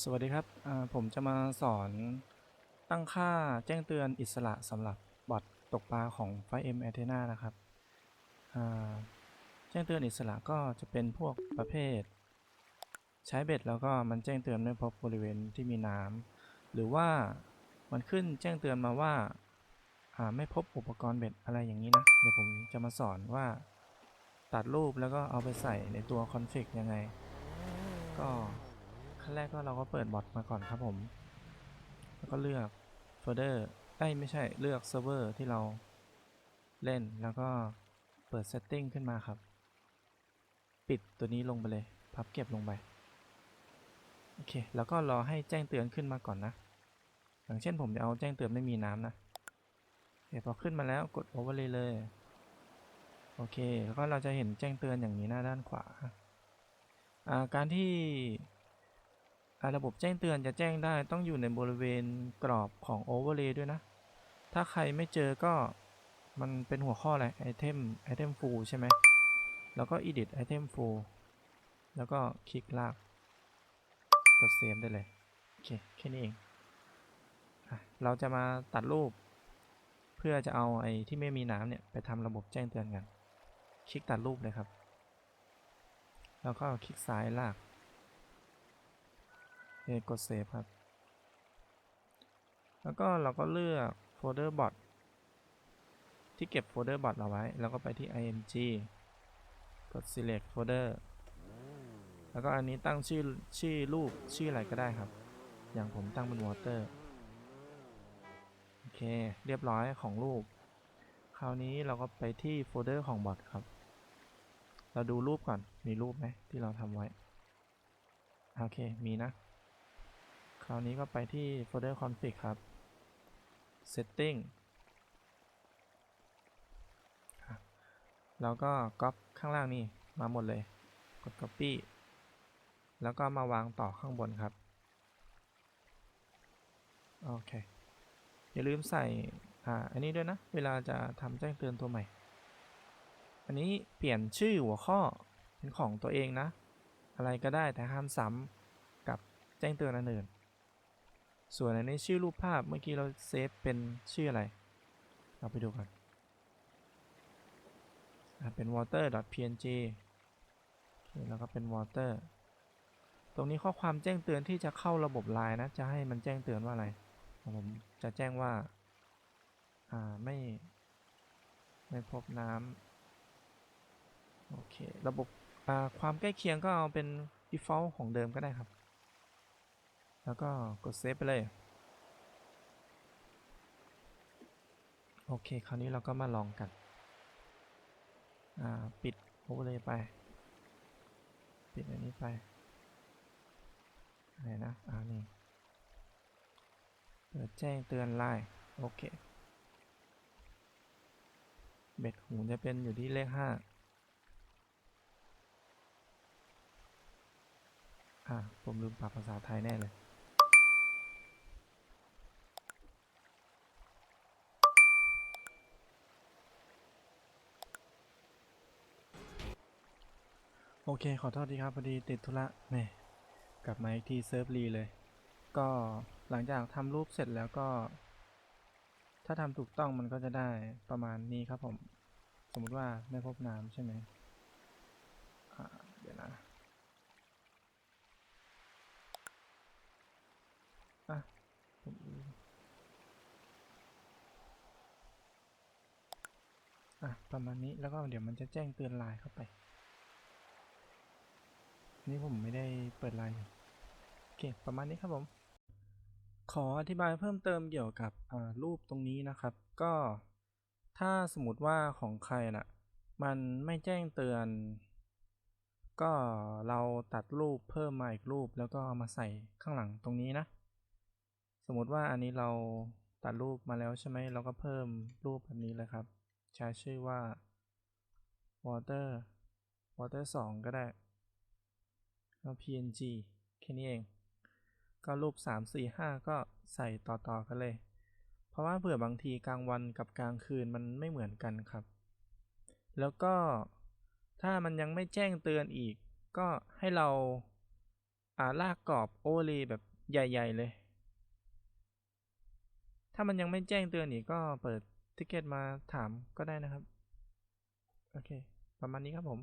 สวัสดีครับ ผมจะมาสอนตั้งค่าแจ้งเตือนอิสระสำหรับบอทตกปลาของ 5M Athena นะครับ แจ้งเตือนอิสระก็จะเป็นพวกประเภท ใช้เบ็ดแล้วก็มันแจ้งเตือนไม่พบบริเวณที่มีน้ำหรือว่ามันขึ้นแจ้งเตือนมาว่าไม่พบอุปกรณ์เบ็ดอะไรอย่างนี้นะ เดี๋ยวผมจะมาสอนว่าตัดรูปแล้วก็เอาไปใส่ในตัวคอนฟิกยังไง ก็ ขั้นแรกก็เราก็เปิดบอทมาก่อนครับผม แล้วก็เลือกโฟลเดอร์ไอ้ไม่ใช่เลือกเซิร์ฟเวอร์ที่เราเล่นแล้วก็เปิด Setting ขึ้นมาครับ ปิดตัวนี้ลงไปเลย พับเก็บลงไป โอเค แล้วก็รอให้แจ้งเตือนขึ้นมาก่อนนะ อย่างเช่นผมจะเอาแจ้งเตือนไม่มีน้ำนะโอเคพอขึ้นมาแล้วกด Overlay เลย โอเค แล้วก็เราจะเห็นแจ้งเตือนอย่างนี้หน้าด้านขวา การที่ ระบบแจ้งเตือนจะแจ้งได้ต้องอยู่ในบริเวณกรอบของ Overlay ด้วยนะ ถ้าใครไม่เจอก็มันเป็นหัวข้ออะไร Item Item Full ใช่ไหมแล้วก็ Edit Item Full แล้วก็คลิกลากกดเซฟได้เลย โอเค แค่นี้เอง เราจะมาตัดรูป เพื่อจะเอาไอ้ที่ไม่มีน้ำเนี่ย ไปทำระบบแจ้งเตือนกัน คลิกตัดรูปเลยครับ แล้วก็คลิกซ้ายลาก เอกดเซฟครับ แล้วก็เราก็เลือกโฟลเดอร์บอทที่เก็บโฟลเดอร์บอทเราไว้ แล้วก็ไปที่ img กด select folder แล้วก็อันนี้ตั้งชื่อชื่อรูปชื่ออะไรก็ได้ครับ อย่างผมตั้งเป็น water โอเค เรียบร้อยของรูป คราวนี้เราก็ไปที่โฟลเดอร์ของบอทครับ เราดูรูปก่อน มีรูปไหมที่เราทำไว้ โอเค มีนะ คราวนี้ก็ไปที่โฟลเดอร์ config ครับ setting แล้วก็ก๊อปข้างล่างนี่มาหมดเลย กด copy แล้วก็มาวางต่อข้างบนครับ โอเค อย่าลืมใส่ อ่า อันนี้ด้วยนะ เวลาจะทำแจ้งเตือนตัวใหม่ อันนี้เปลี่ยนชื่อหัวข้อเป็นของตัวเองนะ อะไรก็ได้แต่ห้ามซ้ำกับแจ้งเตือนอันอื่น ส่วนอันนี้ชื่อรูปภาพเมื่อกี้เราเซฟเป็นชื่ออะไร เราไปดูกันอะเป็น water.png แล้วก็เป็น water ตรงนี้ข้อความแจ้งเตือนที่จะเข้าระบบไลน์นะ จะให้มันแจ้งเตือนว่าอะไร ผมจะแจ้งว่า อ่า ไม่ ไม่พบน้ำ โอเค ระบบ อ่า ความใกล้เคียงก็เอาเป็น default ของเดิมก็ได้ครับ แล้วก็กดเซฟไปเลย โอเค คราวนี้เราก็มาลองกัน ปิด overlay ไป ปิดอันนี้ไปอะไรนะอ่านี่เปิดแจ้งเตือนไลน์โอเค เบ็ดหูจะเป็นอยู่ที่เลขห้าอ่าผมลืมปรับภาษาไทยแน่เลย อเค ขอโทษทีครับ พอดีติดธุระแม่กลับมาอีกทีเซิร์ฟรีเลย ก็หลังจากทำรูปเสร็จแล้วก็ ถ้าทำถูกต้องมันก็จะได้ประมาณนี้ครับผม สมมติว่าไม่พบน้ำใช่ไหมเดี๋ยวนะอะผมอะประมาณนี้แล้วก็เดี๋ยวมันจะแจ้งเตือนไลน์เข้าไป นี่ผมไม่ได้เปิดไลน์โอเค ประมาณนี้ครับผม ขออธิบายเพิ่มเติมเกี่ยวกับรูปตรงนี้นะครับ ก็ถ้าสมมติว่าของใครน่ะ มันไม่แจ้งเตือน ก็เราตัดรูปเพิ่มมาอีกรูปแล้วก็เอามาใส่ข้างหลังตรงนี้นะ สมมติว่าอันนี้เราตัดรูปมาแล้วใช่ไหมเราก็เพิ่มรูปแบบนี้เลยครับ ใช้ชื่อว่า water water 2 ก็ได้ แล้ว png แค่นี้เอง ก็รูป 3 4 5 ก็ใส่ต่อๆกันเลย เพราะว่าเผื่อบางทีกลางวันกับกลางคืนมันไม่เหมือนกันครับ แล้วก็ถ้ามันยังไม่แจ้งเตือนอีก ก็ให้เราอ่าลากกรอบโอเวอร์เลแบบใหญ่ ๆ เลย ถ้ามันยังไม่แจ้งเตือนอีกก็เปิดทิกเก็ตมาถามก็ได้นะครับ โอเค ประมาณนี้ครับผม